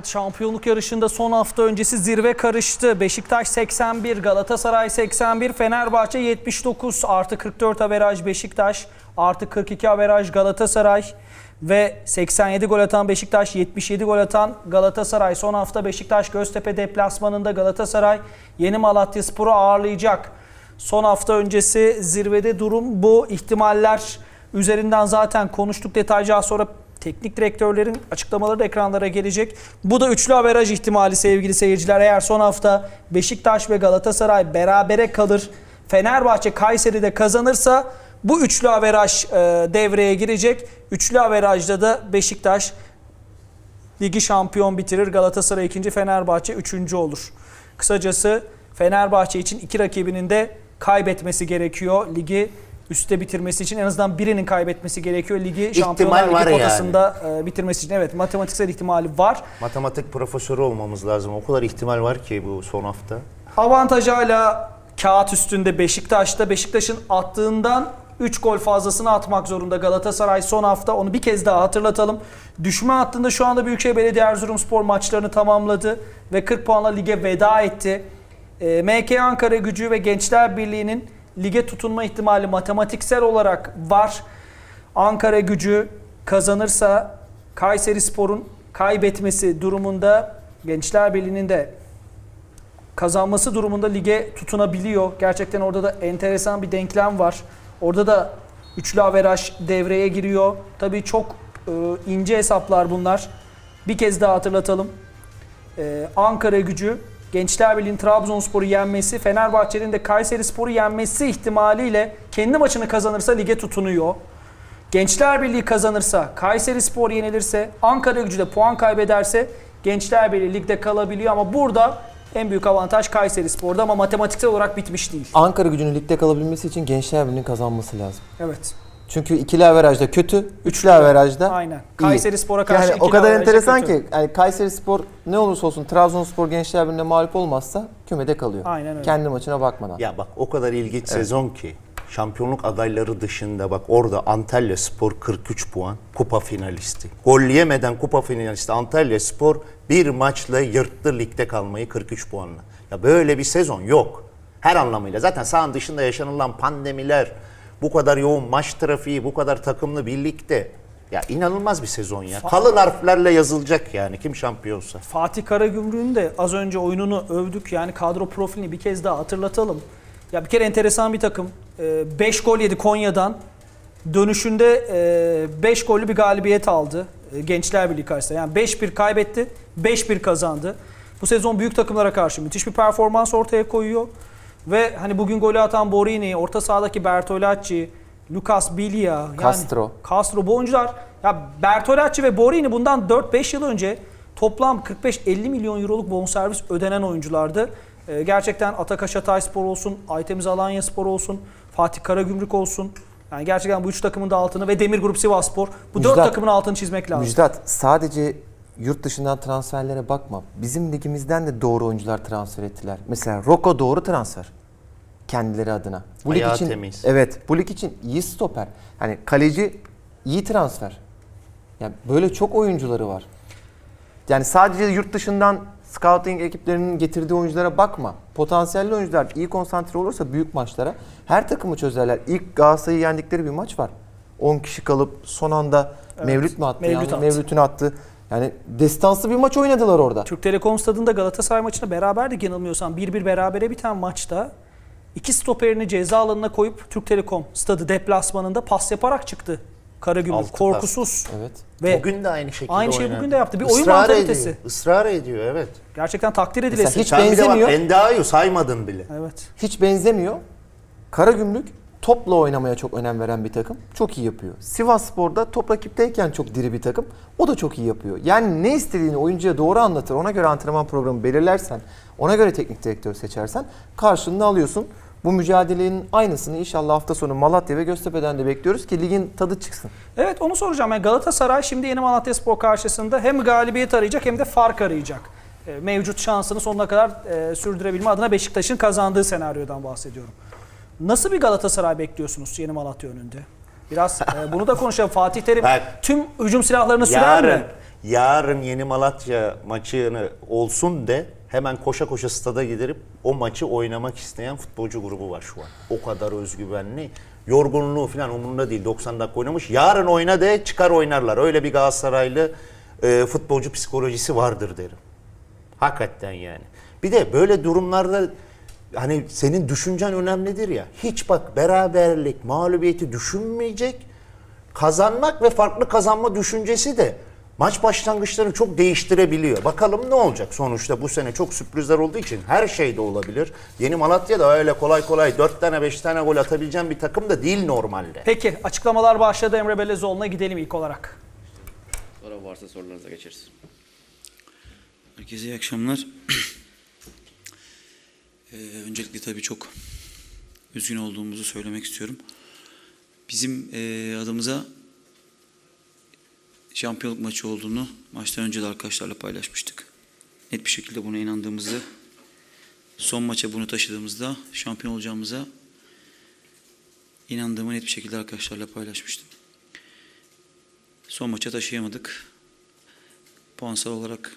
Evet şampiyonluk yarışında son hafta öncesi zirve karıştı. Beşiktaş 81, Galatasaray 81, Fenerbahçe 79 artı 44 averaj Beşiktaş artı 42 averaj Galatasaray ve 87 gol atan Beşiktaş 77 gol atan Galatasaray. Son hafta Beşiktaş Göztepe deplasmanında Galatasaray Yeni Malatya Spor'u ağırlayacak. Son hafta öncesi zirvede durum bu. ihtimaller üzerinden zaten konuştuk detaylıca sonra teknik direktörlerin açıklamaları da ekranlara gelecek. Bu da üçlü averaj ihtimali sevgili seyirciler. Eğer son hafta Beşiktaş ve Galatasaray berabere kalır, Fenerbahçe Kayseri'de kazanırsa bu üçlü averaj e, devreye girecek. Üçlü averajda da Beşiktaş ligi şampiyon bitirir. Galatasaray ikinci, Fenerbahçe üçüncü olur. Kısacası Fenerbahçe için iki rakibinin de kaybetmesi gerekiyor. Ligi üstte bitirmesi için en azından birinin kaybetmesi gerekiyor. Ligi Şampiyonlar Ligi var yani. potasında e, bitirmesi için. Evet matematiksel ihtimali var. Matematik profesörü olmamız lazım. O kadar ihtimal var ki bu son hafta. Avantajıyla kağıt üstünde Beşiktaş'ta Beşiktaş'ın attığından 3 gol fazlasını atmak zorunda Galatasaray son hafta. Onu bir kez daha hatırlatalım. Düşme hattında şu anda Büyükşehir Belediye Erzurumspor maçlarını tamamladı ve 40 puanla lige veda etti. E, MK Ankara Gücü ve Gençler Birliği'nin lige tutunma ihtimali matematiksel olarak var. Ankara Gücü kazanırsa Kayseri Spor'un kaybetmesi durumunda Gençler Birliği'nin de kazanması durumunda lige tutunabiliyor. Gerçekten orada da enteresan bir denklem var. Orada da üçlü averaj devreye giriyor. Tabii çok e, ince hesaplar bunlar. Bir kez daha hatırlatalım. E, Ankara gücü Gençler Birliği'nin Trabzonspor'u yenmesi, Fenerbahçe'nin de Kayseri Spor'u yenmesi ihtimaliyle kendi maçını kazanırsa lige tutunuyor. Gençler Birliği kazanırsa, Kayseri Spor yenilirse, Ankara gücü de puan kaybederse Gençler Birliği ligde kalabiliyor ama burada en büyük avantaj Kayseri Spor'da ama matematiksel olarak bitmiş değil. Ankara gücünün ligde kalabilmesi için Gençler Birliği'nin kazanması lazım. Evet. Çünkü ikili averajda kötü, üçlü averajda Aynen. iyi. Kayseri Spor'a karşı yani o ikili kadar averajda enteresan kötü. ki yani Kayseri Spor ne olursa olsun Trabzonspor Gençler Birliği'ne mağlup olmazsa kümede kalıyor. Aynen öyle. Kendi maçına bakmadan. Ya bak o kadar ilginç sezon ki şampiyonluk adayları dışında bak orada Antalya Spor 43 puan kupa finalisti. Gol yemeden kupa finalisti Antalya Spor bir maçla yırttı ligde kalmayı 43 puanla. Ya böyle bir sezon yok. Her anlamıyla. Zaten sahanın dışında yaşanılan pandemiler, bu kadar yoğun maç trafiği, bu kadar takımlı birlikte ya inanılmaz bir sezon ya. Kalın harflerle yazılacak yani kim şampiyonsa. Fatih Karagümrük'ün de az önce oyununu övdük. Yani kadro profilini bir kez daha hatırlatalım. Ya bir kere enteresan bir takım. 5 gol yedi Konya'dan. Dönüşünde 5 gollü bir galibiyet aldı. e, Gençler Birliği karşısında. Yani 5-1 kaybetti, 5-1 kazandı. Bu sezon büyük takımlara karşı müthiş bir performans ortaya koyuyor. Ve hani bugün golü atan Borini, orta sahadaki Bertolacci, Lucas Biglia, yani Castro. Castro bu oyuncular ya Bertolacci ve Borini bundan 4-5 yıl önce toplam 45-50 milyon euroluk bonservis ödenen oyunculardı. Ee, gerçekten Atakaş Hatayspor olsun, Aytemiz Alanya Spor olsun, Fatih Karagümrük olsun. Yani gerçekten bu üç takımın da altını ve Demir Grup Sivasspor bu dört Müjdat- takımın altını çizmek lazım. Müjdat sadece yurt dışından transferlere bakma. Bizim ligimizden de doğru oyuncular transfer ettiler. Mesela Roko doğru transfer. Kendileri adına. Bu lig için temiz. evet, bu lig için iyi stoper. Hani kaleci iyi transfer. Yani böyle çok oyuncuları var. Yani sadece yurt dışından scouting ekiplerinin getirdiği oyunculara bakma. Potansiyelli oyuncular iyi konsantre olursa büyük maçlara her takımı çözerler. İlk Galatasaray'ı yendikleri bir maç var. 10 kişi kalıp son anda Evet, Mevlüt mü attı? Mevlüt yani? attı. Mevlüt'ün attı. Yani destansı bir maç oynadılar orada. Türk Telekom stadında Galatasaray maçında beraberdik yanılmıyorsam. 1-1 berabere biten maçta iki stoperini ceza alanına koyup Türk Telekom stadı deplasmanında pas yaparak çıktı. Karagümrük Altı pas. korkusuz. Evet. Ve Bugün de aynı şekilde Aynı şeyi oynadı. bugün de yaptı. Bir oyun Israr mantalitesi. Ediyor, ısrar ediyor evet. gerçekten takdir edilesi. hiç Sen benzemiyor. Endao'yu saymadın bile. Evet. Hiç benzemiyor. Karagümrük topla oynamaya çok önem veren bir takım. Çok iyi yapıyor. Sivas Spor'da top rakipteyken çok diri bir takım. O da çok iyi yapıyor. Yani ne istediğini oyuncuya doğru anlatır. Ona göre antrenman programı belirlersen, ona göre teknik direktör seçersen karşılığını alıyorsun. Bu mücadelenin aynısını inşallah hafta sonu Malatya ve Göztepe'den de bekliyoruz ki ligin tadı çıksın. Evet onu soracağım. Yani Galatasaray şimdi Yeni Malatyaspor karşısında hem galibiyet arayacak hem de fark arayacak. E, Mevcut şansını sonuna kadar e, sürdürebilme adına Beşiktaş'ın kazandığı senaryodan bahsediyorum. Nasıl bir Galatasaray bekliyorsunuz Yeni Malatya önünde? Biraz e, bunu da konuşalım. Fatih Terim Bak, tüm hücum silahlarını sürer Yarın, mi? yarın Yeni Malatya maçını olsun de hemen koşa koşa stada gidip o maçı oynamak isteyen futbolcu grubu var şu an. O kadar özgüvenli. Yorgunluğu falan umurunda değil. 90 dakika oynamış. Yarın oyna de çıkar oynarlar. Öyle bir Galatasaraylı e, futbolcu psikolojisi vardır derim. Hakikaten yani. Bir de böyle durumlarda hani senin düşüncen önemlidir ya. Hiç bak beraberlik, mağlubiyeti düşünmeyecek. Kazanmak ve farklı kazanma düşüncesi de maç başlangıçlarını çok değiştirebiliyor. Bakalım ne olacak sonuçta bu sene çok sürprizler olduğu için her şey de olabilir. Yeni Malatya da öyle kolay kolay 4 tane 5 tane gol atabileceğim bir takım da değil normalde. Peki açıklamalar başladı Emre Belezoğlu'na gidelim ilk olarak. Sonra varsa sorularınıza geçeriz. Herkese iyi akşamlar. Ee, öncelikle tabii çok üzgün olduğumuzu söylemek istiyorum. Bizim e, adımıza şampiyonluk maçı olduğunu maçtan önce de arkadaşlarla paylaşmıştık. Net bir şekilde buna inandığımızı, son maça bunu taşıdığımızda şampiyon olacağımıza inandığımı net bir şekilde arkadaşlarla paylaşmıştım. Son maça taşıyamadık. Puansal olarak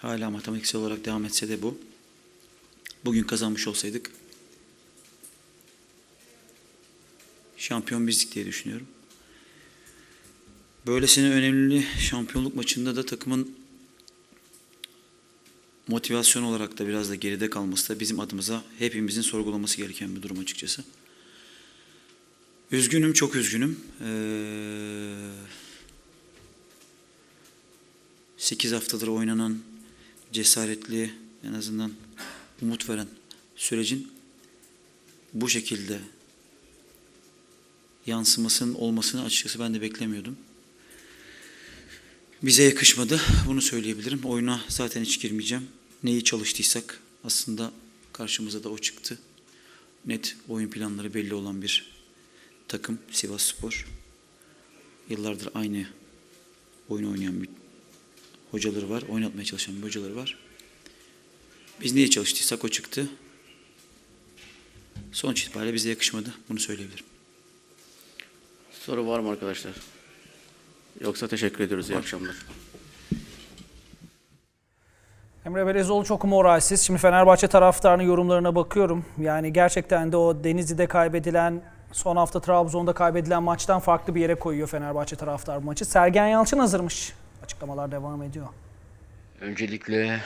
hala matematiksel olarak devam etse de bu. Bugün kazanmış olsaydık şampiyon bizdik diye düşünüyorum. Böylesine önemli şampiyonluk maçında da takımın motivasyon olarak da biraz da geride kalması da bizim adımıza hepimizin sorgulaması gereken bir durum açıkçası. Üzgünüm, çok üzgünüm. Ee, 8 haftadır oynanan cesaretli, en azından umut veren sürecin bu şekilde yansımasının olmasını açıkçası ben de beklemiyordum. Bize yakışmadı, bunu söyleyebilirim. Oyuna zaten hiç girmeyeceğim. Neyi çalıştıysak aslında karşımıza da o çıktı. Net oyun planları belli olan bir takım Sivas Spor. Yıllardır aynı oyun oynayan bir hocaları var. Oynatmaya çalışan bir hocaları var. Biz neye çalıştıysak o çıktı. Sonuç itibariyle bize yakışmadı. Bunu söyleyebilirim. Soru var mı arkadaşlar? Yoksa teşekkür ediyoruz. İyi akşamlar. Emre Belezoğlu çok moralsiz. Şimdi Fenerbahçe taraftarının yorumlarına bakıyorum. Yani gerçekten de o Denizli'de kaybedilen, son hafta Trabzon'da kaybedilen maçtan farklı bir yere koyuyor Fenerbahçe taraftar bu maçı. Sergen Yalçın hazırmış. Açıklamalar devam ediyor. Öncelikle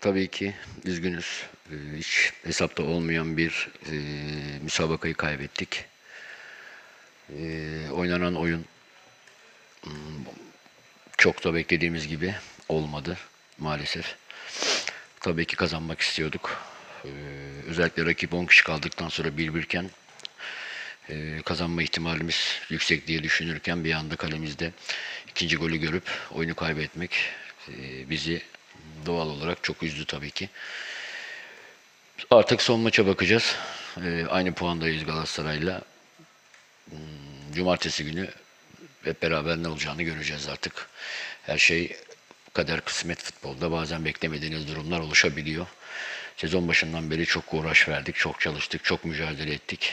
tabii ki üzgünüz. Ee, Hiç hesapta olmayan bir e, müsabakayı kaybettik. Ee, oynanan oyun hmm, çok da beklediğimiz gibi olmadı maalesef. Tabii ki kazanmak istiyorduk. Ee, özellikle rakip 10 kişi kaldıktan sonra bir birken e, kazanma ihtimalimiz yüksek diye düşünürken bir anda kalemizde ikinci golü görüp oyunu kaybetmek e, bizi doğal olarak çok üzdü tabii ki. Artık son maça bakacağız. E, aynı puandayız Galatasaray'la. Hmm, Cumartesi günü hep beraber ne olacağını göreceğiz artık. Her şey kader kısmet futbolda bazen beklemediğiniz durumlar oluşabiliyor. Sezon başından beri çok uğraş verdik, çok çalıştık, çok mücadele ettik.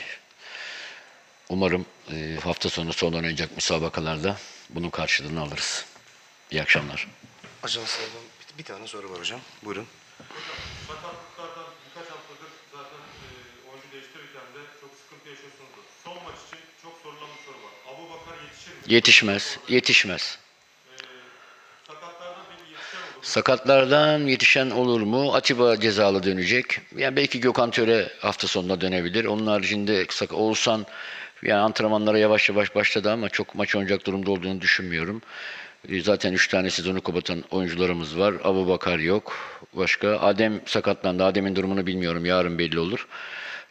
Umarım e, hafta sonu son oynanacak müsabakalarda bunun karşılığını alırız. İyi akşamlar. Ajanslardan bir, bir tane soru var hocam. Buyurun. sakatlıklardan birkaç haftadır zaten e, oyuncu değiştirirken de çok sıkıntı yaşıyorsunuzdur. Son maç için çok sorulan bir soru var. Abu Bakar yetişir mi? Yetişmez, yetişmez. Sakatlardan biri yetişen olur. mu? Sakatlardan yetişen olur mu? Atiba cezalı dönecek. Yani belki Gökhan Töre hafta sonuna dönebilir. Onun haricinde Oğuzhan yani antrenmanlara yavaş yavaş başladı ama çok maç oynayacak durumda olduğunu düşünmüyorum. E, Zaten üç tane sezonu kapatan oyuncularımız var. Abu Bakar yok. Başka Adem sakatlandı. Adem'in durumunu bilmiyorum. Yarın belli olur.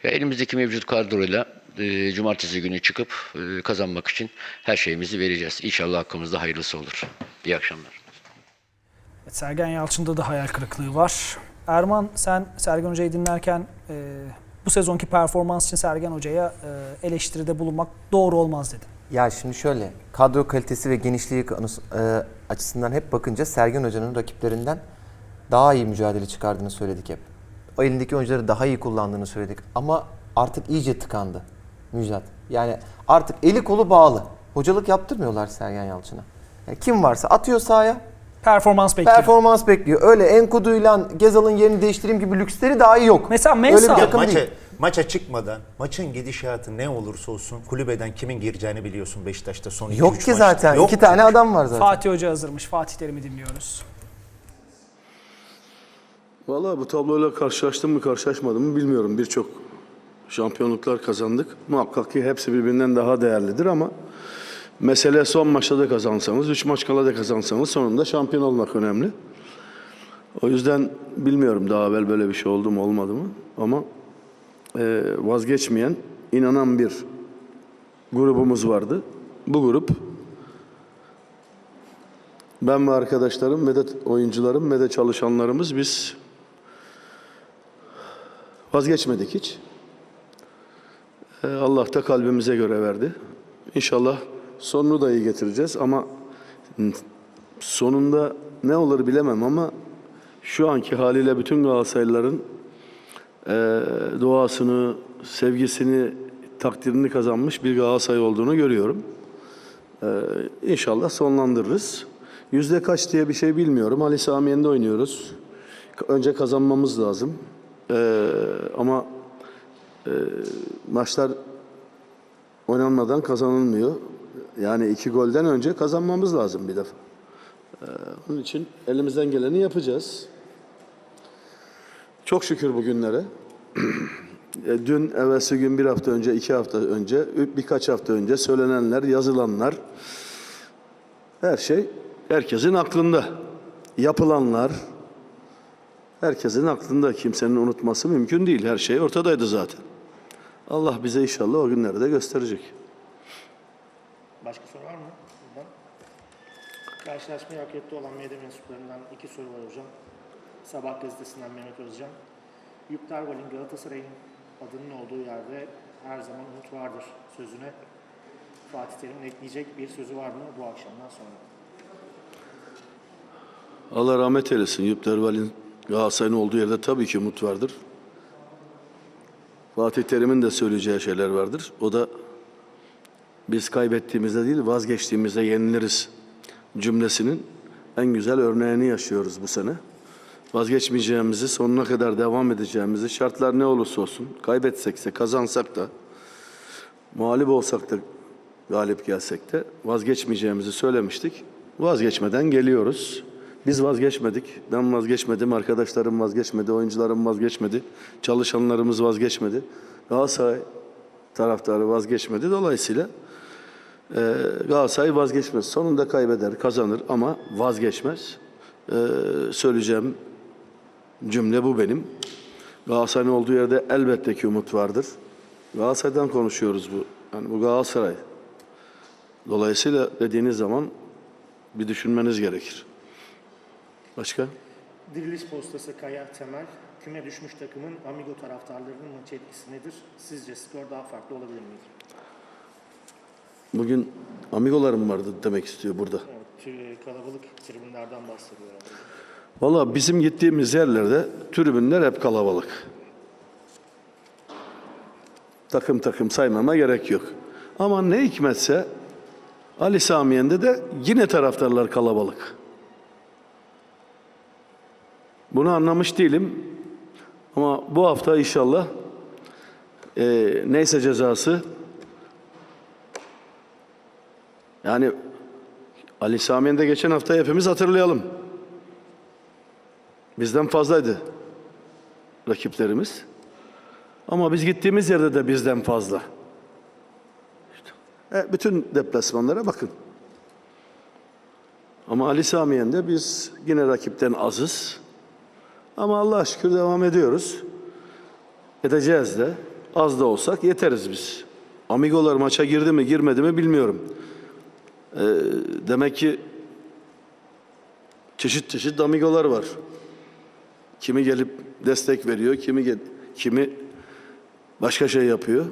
Ya elimizdeki mevcut kadroyla e, cumartesi günü çıkıp e, kazanmak için her şeyimizi vereceğiz. İnşallah hakkımızda hayırlısı olur. İyi akşamlar. Evet, Sergen Yalçın'da da hayal kırıklığı var. Erman sen Sergen Hoca'yı dinlerken e, bu sezonki performans için Sergen Hoca'ya e, eleştiride bulunmak doğru olmaz dedin. Ya şimdi şöyle, kadro kalitesi ve genişliği e, açısından hep bakınca Sergen Hoca'nın rakiplerinden daha iyi mücadele çıkardığını söyledik hep. O elindeki oyuncuları daha iyi kullandığını söyledik. Ama artık iyice tıkandı Müjdat. Yani artık eli kolu bağlı. Hocalık yaptırmıyorlar Sergen Yalçın'a. Yani kim varsa atıyor sahaya, Performans bekliyor. Performans bekliyor. Öyle Enkudu'yla Gezal'ın yerini değiştireyim gibi lüksleri dahi yok. Mesela Öyle Mensah- bir Ya takım değil. Maça çıkmadan maçın gidişatı ne olursa olsun kulübeden kimin gireceğini biliyorsun Beşiktaş'ta son 2-3 Yok maçta. ki zaten. Yok iki ki. tane adam var zaten. Fatih Hoca hazırmış. Fatih Terim'i dinliyoruz. Vallahi bu tabloyla karşılaştım mı karşılaşmadım mı bilmiyorum. Birçok şampiyonluklar kazandık. Muhakkak ki hepsi birbirinden daha değerlidir ama mesele son maçta da kazansanız, üç maç kala da kazansanız sonunda şampiyon olmak önemli. O yüzden bilmiyorum daha evvel böyle bir şey oldu mu olmadı mı ama vazgeçmeyen, inanan bir grubumuz vardı. Bu grup ben ve arkadaşlarım ve de oyuncularım ve de çalışanlarımız biz vazgeçmedik hiç. Ee, Allah da kalbimize göre verdi. İnşallah sonunu da iyi getireceğiz ama sonunda ne olur bilemem ama şu anki haliyle bütün Galatasaraylıların eee duasını, sevgisini, takdirini kazanmış bir Galatasaray olduğunu görüyorum. İnşallah sonlandırırız. Yüzde kaç diye bir şey bilmiyorum. Ali Samiyen'de oynuyoruz. Önce kazanmamız lazım. Ee, ama e, maçlar oynanmadan kazanılmıyor. Yani iki golden önce kazanmamız lazım bir defa. Ee, onun için elimizden geleni yapacağız. Çok şükür bugünlere. E, Dün, evvelsi gün, bir hafta önce, iki hafta önce, birkaç hafta önce söylenenler, yazılanlar, her şey herkesin aklında. Yapılanlar, herkesin aklında. Kimsenin unutması mümkün değil. Her şey ortadaydı zaten. Allah bize inşallah o günleri de gösterecek. Başka soru var mı? Buradan. Karşılaşmayı hak etti olan medya mensuplarından iki soru var hocam. Sabah gazetesinden Mehmet Özcan. Yüktarval'in Galatasaray'ın adının olduğu yerde her zaman umut vardır sözüne Fatih Terim'in ekleyecek bir sözü var mı bu akşamdan sonra? Allah rahmet eylesin. Yüpterval'in Galatasaray'ın olduğu yerde tabii ki umut vardır. Fatih Terim'in de söyleyeceği şeyler vardır. O da biz kaybettiğimizde değil vazgeçtiğimizde yeniliriz cümlesinin en güzel örneğini yaşıyoruz bu sene. Vazgeçmeyeceğimizi, sonuna kadar devam edeceğimizi, şartlar ne olursa olsun, kaybetsek de, kazansak da, mağlup olsak da, galip gelsek de vazgeçmeyeceğimizi söylemiştik. Vazgeçmeden geliyoruz. Biz vazgeçmedik. Ben vazgeçmedim, arkadaşlarım vazgeçmedi, oyuncularım vazgeçmedi, çalışanlarımız vazgeçmedi. Galatasaray taraftarı vazgeçmedi. Dolayısıyla e, Galatasaray vazgeçmez. Sonunda kaybeder, kazanır ama vazgeçmez. E, söyleyeceğim cümle bu benim. Galatasaray'ın olduğu yerde elbette ki umut vardır. Galatasaray'dan konuşuyoruz bu. Yani bu Galatasaray. Dolayısıyla dediğiniz zaman bir düşünmeniz gerekir. Başka? Diriliş postası Kaya Temel, küme düşmüş takımın Amigo taraftarlarının maç etkisi nedir? Sizce skor daha farklı olabilir miydi? Bugün amigolarım vardı demek istiyor burada. Evet, kalabalık tribünlerden bahsediyor. herhalde. Valla bizim gittiğimiz yerlerde tribünler hep kalabalık. Takım takım saymama gerek yok. Ama ne hikmetse Ali Samiyen'de de yine taraftarlar kalabalık. Bunu anlamış değilim. Ama bu hafta inşallah eee, neyse cezası yani Ali Samiyen'de geçen hafta hepimiz hatırlayalım. Bizden fazlaydı rakiplerimiz. Ama biz gittiğimiz yerde de bizden fazla. E, bütün deplasmanlara bakın. Ama Ali Samiyen'de biz yine rakipten azız. Ama Allah'a şükür devam ediyoruz. Edeceğiz de. Az da olsak yeteriz biz. Amigolar maça girdi mi girmedi mi bilmiyorum. Ee, demek ki çeşit çeşit amigolar var. Kimi gelip destek veriyor, kimi kimi başka şey yapıyor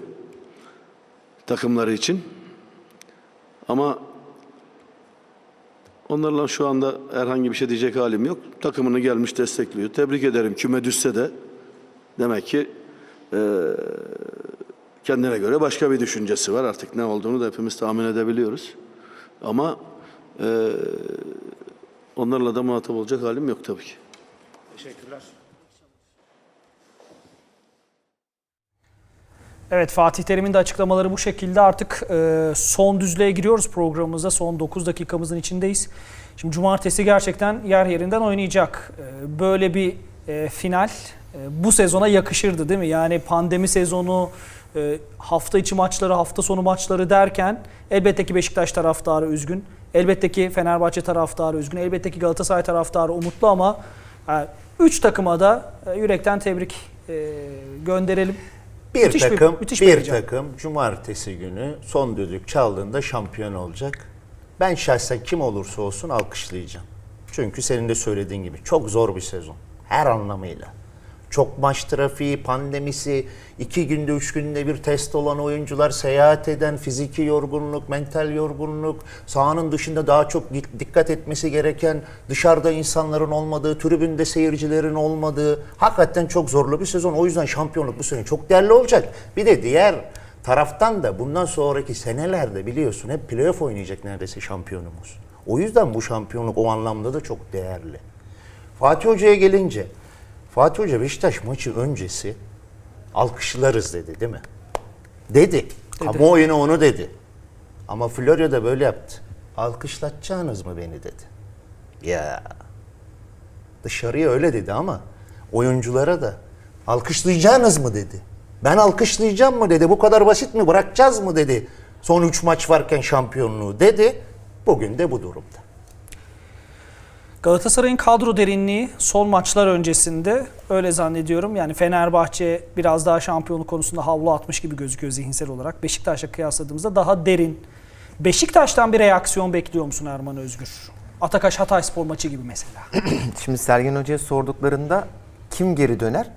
takımları için. Ama onlarla şu anda herhangi bir şey diyecek halim yok. Takımını gelmiş destekliyor. Tebrik ederim. Küme düşse de demek ki eee, kendine göre başka bir düşüncesi var. Artık ne olduğunu da hepimiz tahmin edebiliyoruz. Ama eee onlarla da muhatap olacak halim yok tabii ki. Teşekkürler. Evet Fatih Terim'in de açıklamaları bu şekilde. Artık e, son düzlüğe giriyoruz programımıza. Son 9 dakikamızın içindeyiz. Şimdi cumartesi gerçekten yer yerinden oynayacak. E, böyle bir e, final e, bu sezona yakışırdı değil mi? Yani pandemi sezonu, e, hafta içi maçları, hafta sonu maçları derken elbette ki Beşiktaş taraftarı üzgün. Elbette ki Fenerbahçe taraftarı üzgün. Elbette ki Galatasaray taraftarı umutlu ama 3 takıma da e, yürekten tebrik e, gönderelim. Bir Müthiş bir- takım, müthiş bir, bir takım cumartesi günü son düdük çaldığında şampiyon olacak. Ben şahsen kim olursa olsun alkışlayacağım. Çünkü senin de söylediğin gibi çok zor bir sezon. Her anlamıyla. Çok maç trafiği, pandemisi, iki günde, üç günde bir test olan oyuncular, seyahat eden, fiziki yorgunluk, mental yorgunluk, sahanın dışında daha çok dik- dikkat etmesi gereken, dışarıda insanların olmadığı, tribünde seyircilerin olmadığı, hakikaten çok zorlu bir sezon. O yüzden şampiyonluk bu sene çok değerli olacak. Bir de diğer taraftan da bundan sonraki senelerde biliyorsun hep playoff oynayacak neredeyse şampiyonumuz. O yüzden bu şampiyonluk o anlamda da çok değerli. Fatih Hoca'ya gelince, Fatih Hoca Beşiktaş maçı öncesi alkışlarız dedi değil mi? Dedi. Kamuoyuna onu dedi. Ama Florya da böyle yaptı. Alkışlatacaksınız mı beni dedi. Ya dışarıya öyle dedi ama oyunculara da alkışlayacaksınız mı dedi. Ben alkışlayacağım mı dedi. Bu kadar basit mi bırakacağız mı dedi. Son 3 maç varken şampiyonluğu dedi. Bugün de bu durumda. Galatasaray'ın kadro derinliği son maçlar öncesinde öyle zannediyorum. Yani Fenerbahçe biraz daha şampiyonluk konusunda havlu atmış gibi gözüküyor zihinsel olarak. Beşiktaş'la kıyasladığımızda daha derin. Beşiktaş'tan bir reaksiyon bekliyor musun Erman Özgür? Atakaş Hatayspor maçı gibi mesela. Şimdi Sergen Hoca'ya sorduklarında kim geri döner?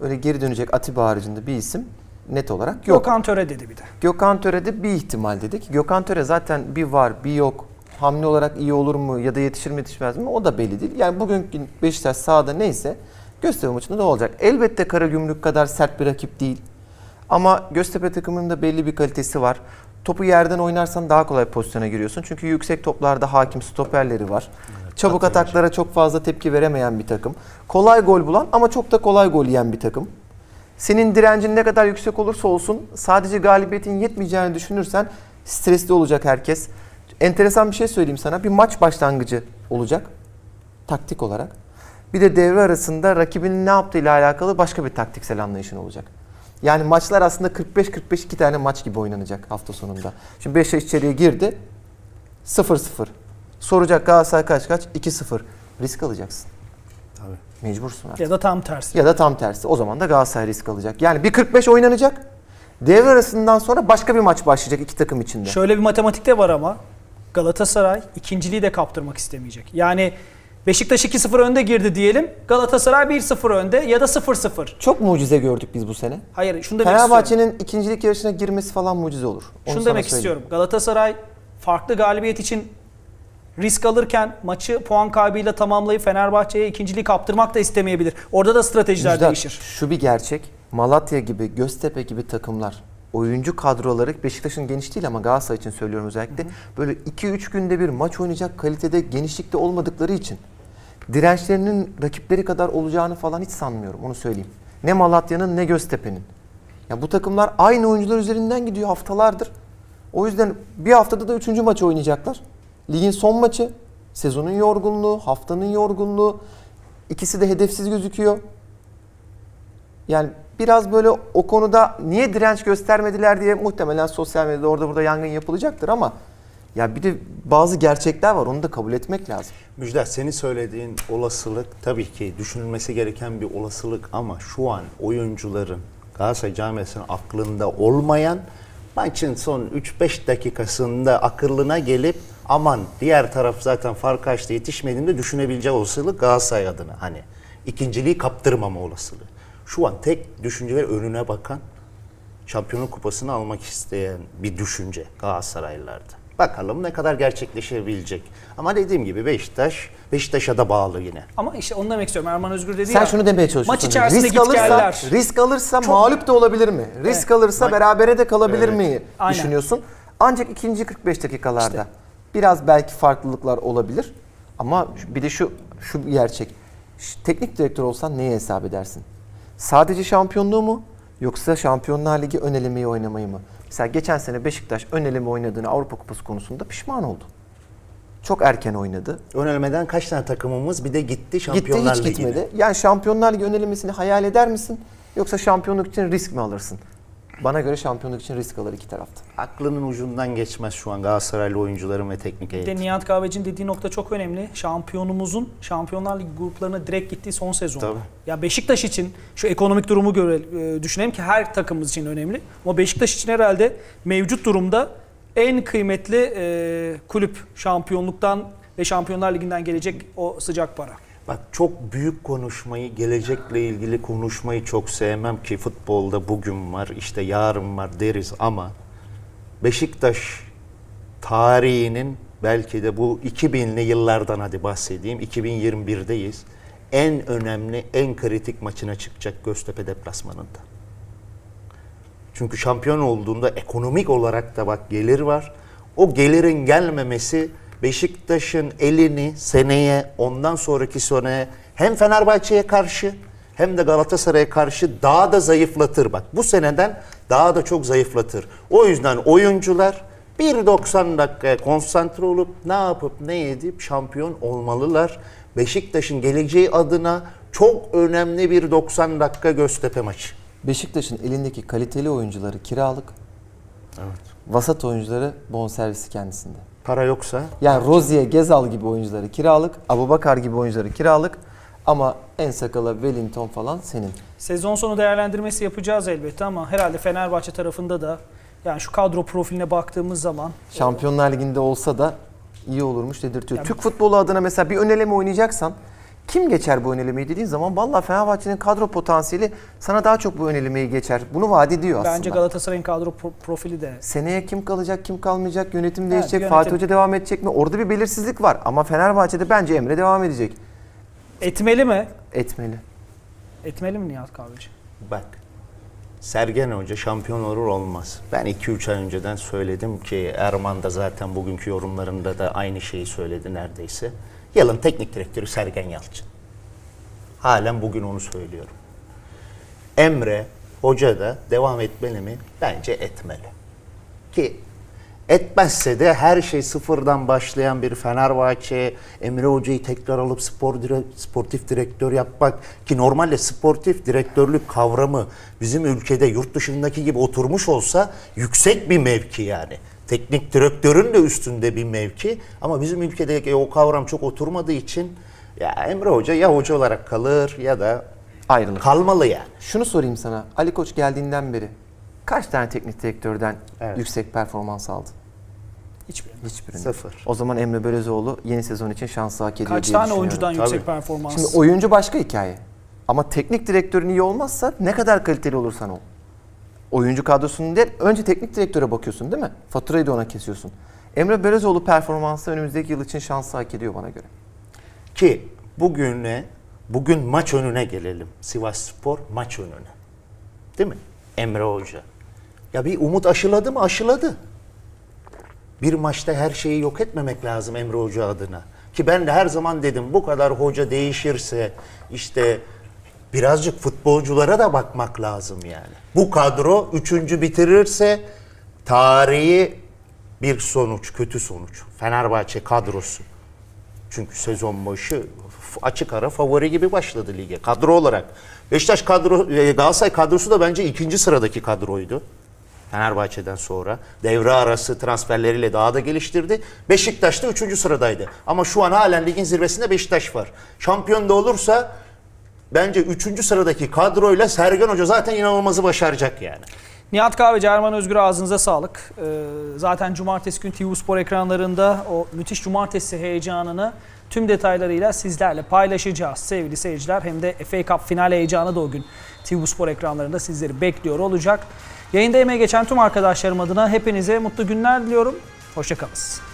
Öyle geri dönecek Atiba haricinde bir isim net olarak yok. Gökhan Töre dedi bir de. Gökhan Töre'de bir ihtimal dedik. Gökhan Töre zaten bir var bir yok. Hamle olarak iyi olur mu ya da yetişir mi yetişmez mi o da belli değil. Yani bugünkü Beşiktaş sahada neyse Göztepe maçında da olacak. Elbette Karagümrük kadar sert bir rakip değil. Ama Göztepe takımının da belli bir kalitesi var. Topu yerden oynarsan daha kolay pozisyona giriyorsun. Çünkü yüksek toplarda hakim stoperleri var. Çabuk ataklara çok fazla tepki veremeyen bir takım. Kolay gol bulan ama çok da kolay gol yiyen bir takım. Senin direncin ne kadar yüksek olursa olsun sadece galibiyetin yetmeyeceğini düşünürsen stresli olacak herkes. Enteresan bir şey söyleyeyim sana. Bir maç başlangıcı olacak taktik olarak. Bir de devre arasında rakibinin ne yaptığıyla alakalı başka bir taktiksel anlayışın olacak. Yani maçlar aslında 45-45 iki tane maç gibi oynanacak hafta sonunda. Şimdi Beşiktaş içeriye girdi. 0-0. Soracak Galatasaray kaç kaç? 2-0. Risk alacaksın. Tabii. Mecbursun artık. Ya da tam tersi. Ya da tam tersi. O zaman da Galatasaray risk alacak. Yani bir 45 oynanacak. Devre arasından sonra başka bir maç başlayacak iki takım içinde. Şöyle bir matematikte var ama Galatasaray ikinciliği de kaptırmak istemeyecek. Yani Beşiktaş 2-0 önde girdi diyelim. Galatasaray 1-0 önde ya da 0-0. Çok mucize gördük biz bu sene. Hayır şunu demek istiyorum. Fenerbahçe'nin ikincilik yarışına girmesi falan mucize olur. Onu Şunu demek söyleyeyim. istiyorum. Galatasaray farklı galibiyet için risk alırken maçı puan kaybıyla tamamlayıp Fenerbahçe'ye ikinciliği kaptırmak da istemeyebilir. Orada da stratejiler Müjdat, değişir. Şu bir gerçek. Malatya gibi, Göztepe gibi takımlar oyuncu kadroları Beşiktaş'ın geniş değil ama Galatasaray için söylüyorum özellikle. Böyle 2-3 günde bir maç oynayacak kalitede, genişlikte olmadıkları için dirençlerinin rakipleri kadar olacağını falan hiç sanmıyorum. Onu söyleyeyim. Ne Malatya'nın ne Göztepe'nin. Ya bu takımlar aynı oyuncular üzerinden gidiyor haftalardır. O yüzden bir haftada da üçüncü maçı oynayacaklar. Ligin son maçı, sezonun yorgunluğu, haftanın yorgunluğu. İkisi de hedefsiz gözüküyor. Yani biraz böyle o konuda niye direnç göstermediler diye muhtemelen sosyal medyada orada burada yangın yapılacaktır ama ya bir de bazı gerçekler var onu da kabul etmek lazım. Müjdat senin söylediğin olasılık tabii ki düşünülmesi gereken bir olasılık ama şu an oyuncuların Galatasaray camiasının aklında olmayan maçın son 3-5 dakikasında akıllına gelip aman diğer taraf zaten fark açtı yetişmediğinde düşünebileceği olasılık Galatasaray adına hani ikinciliği kaptırmama olasılığı. Şu an tek düşünce ve önüne bakan şampiyonluk kupasını almak isteyen bir düşünce Galatasaraylılarda. Bakalım ne kadar gerçekleşebilecek. Ama dediğim gibi Beşiktaş, Beşiktaş'a da bağlı yine. Ama işte onu demek istiyorum. Erman Özgür dedi Sen ya. şunu demeye çalışıyorsun. Maç içerisinde risk git alırsa, geller. risk alırsa Çok- mağlup da olabilir mi? Risk alırsa berabere de kalabilir Evet. mi Aynen. düşünüyorsun. Ancak ikinci 45 dakikalarda biraz belki farklılıklar olabilir. Ama şu- bir de şu şu bir gerçek. Ş- Teknik direktör olsan neye hesap edersin? Sadece şampiyonluğu mu yoksa Şampiyonlar Ligi ön elemeyi oynamayı mı? Mesela geçen sene Beşiktaş ön eleme oynadığını Avrupa Kupası konusunda pişman oldu. Çok erken oynadı. Önelemeden kaç tane takımımız bir de gitti Gitti Şampiyonlar hiç Ligi'ne. gitmedi. Yani Şampiyonlar Ligi ön elemesini hayal eder misin? Yoksa şampiyonluk için risk mi alırsın? Bana göre şampiyonluk için risk alır iki tarafta. Aklının ucundan geçmez şu an Galatasaraylı oyuncuların ve teknik Bir de. Nihat Kahveci'nin dediği nokta çok önemli. Şampiyonumuzun Şampiyonlar Ligi gruplarına direkt gittiği son sezon. Tabii. Ya Beşiktaş için şu ekonomik durumu göre e, düşünelim ki her takımımız için önemli. Ama Beşiktaş için herhalde mevcut durumda en kıymetli e, kulüp şampiyonluktan ve Şampiyonlar Ligi'nden gelecek o sıcak para. Bak çok büyük konuşmayı, gelecekle ilgili konuşmayı çok sevmem ki futbolda bugün var, işte yarın var deriz ama Beşiktaş tarihinin belki de bu 2000'li yıllardan hadi bahsedeyim. 2021'deyiz. En önemli, en kritik maçına çıkacak Göztepe deplasmanında. Çünkü şampiyon olduğunda ekonomik olarak da bak gelir var. O gelirin gelmemesi Beşiktaş'ın elini seneye ondan sonraki seneye hem Fenerbahçe'ye karşı hem de Galatasaray'a karşı daha da zayıflatır bak. Bu seneden daha da çok zayıflatır. O yüzden oyuncular 1.90 dakikaya konsantre olup ne yapıp ne edip şampiyon olmalılar. Beşiktaş'ın geleceği adına çok önemli bir 90 dakika Göztepe maçı. Beşiktaş'ın elindeki kaliteli oyuncuları kiralık. Evet. Vasat oyuncuları bonservisi kendisinde. Para yoksa Yani Rozier, Gezal gibi oyuncuları kiralık, Abubakar gibi oyuncuları kiralık ama en sakala Wellington falan senin. Sezon sonu değerlendirmesi yapacağız elbette ama herhalde Fenerbahçe tarafında da yani şu kadro profiline baktığımız zaman Şampiyonlar Ligi'nde olsa da iyi olurmuş dedirtiyor. Ya- Türk futbolu adına mesela bir öneleme oynayacaksan kim geçer bu önelemeyi dediğin zaman vallahi Fenerbahçe'nin kadro potansiyeli sana daha çok bu önelemeyi geçer. Bunu vaat ediyor aslında. bence Galatasaray'ın kadro pro- profili de Seneye kim kalacak, kim kalmayacak, yönetim değişecek, yönetim. Fatih Hoca devam edecek mi? Orada bir belirsizlik var. Ama Fenerbahçe'de bence Emre devam edecek. etmeli mi? Etmeli. Etmeli mi Nihat Kahveci? Bak Sergen Hoca şampiyon olur olmaz. Ben 2-3 ay önceden söyledim ki Erman da zaten bugünkü yorumlarında da aynı şeyi söyledi neredeyse. Yılın teknik direktörü Sergen Yalçın. Halen bugün onu söylüyorum. Emre Hoca da devam etmeli mi? Bence etmeli. Ki etmezse de her şey sıfırdan başlayan bir Fenerbahçe, Emre Hoca'yı tekrar alıp spor dire- sportif direktör yapmak ki normalde sportif direktörlük kavramı bizim ülkede yurt dışındaki gibi oturmuş olsa yüksek bir mevki yani. Teknik direktörün de üstünde bir mevki ama bizim ülkedeki o kavram çok oturmadığı için ya Emre Hoca ya hoca olarak kalır ya da Ayrılır. kalmalı yani. Şunu sorayım sana. Ali Koç geldiğinden beri kaç tane teknik direktörden Evet. yüksek performans aldı? Hiçbir. Hiçbirini. Sıfır. O zaman Emre Belözoğlu yeni sezon için şansı hak ediyor Kaç diye tane oyuncudan Tabii. yüksek performans? Şimdi oyuncu başka hikaye. Ama teknik direktörün iyi olmazsa ne kadar kaliteli olursan ol. Oyuncu kadrosunun değil, önce teknik direktöre bakıyorsun değil mi? Faturayı da ona kesiyorsun. Emre Belözoğlu performansı önümüzdeki yıl için şansı hak ediyor bana göre. Ki bugüne, bugün maç önüne gelelim. Sivas Spor maç önüne. Değil mi? Emre Hoca. Ya bir umut aşıladı mı? Aşıladı. Bir maçta her şeyi yok etmemek lazım Emre Hoca adına. Ki ben de her zaman dedim bu kadar hoca değişirse işte birazcık futbolculara da bakmak lazım yani. Bu kadro üçüncü bitirirse tarihi bir sonuç, kötü sonuç. Fenerbahçe kadrosu. Çünkü sezon başı açık ara favori gibi başladı lige kadro olarak. Beşiktaş kadro e, Galatasaray kadrosu da bence ikinci sıradaki kadroydu. Fenerbahçe'den sonra devre arası transferleriyle daha da geliştirdi. Beşiktaş da üçüncü sıradaydı. Ama şu an halen ligin zirvesinde Beşiktaş var. Şampiyon da olursa bence üçüncü sıradaki kadroyla Sergen Hoca zaten inanılmazı başaracak yani. Nihat Kahveci, Erman Özgür ağzınıza sağlık. Ee, zaten cumartesi günü TV Spor ekranlarında o müthiş cumartesi heyecanını tüm detaylarıyla sizlerle paylaşacağız sevgili seyirciler. Hem de FA Cup final heyecanı da o gün TV Spor ekranlarında sizleri bekliyor olacak. Yayında emeği geçen tüm arkadaşlarım adına hepinize mutlu günler diliyorum. Hoşçakalın.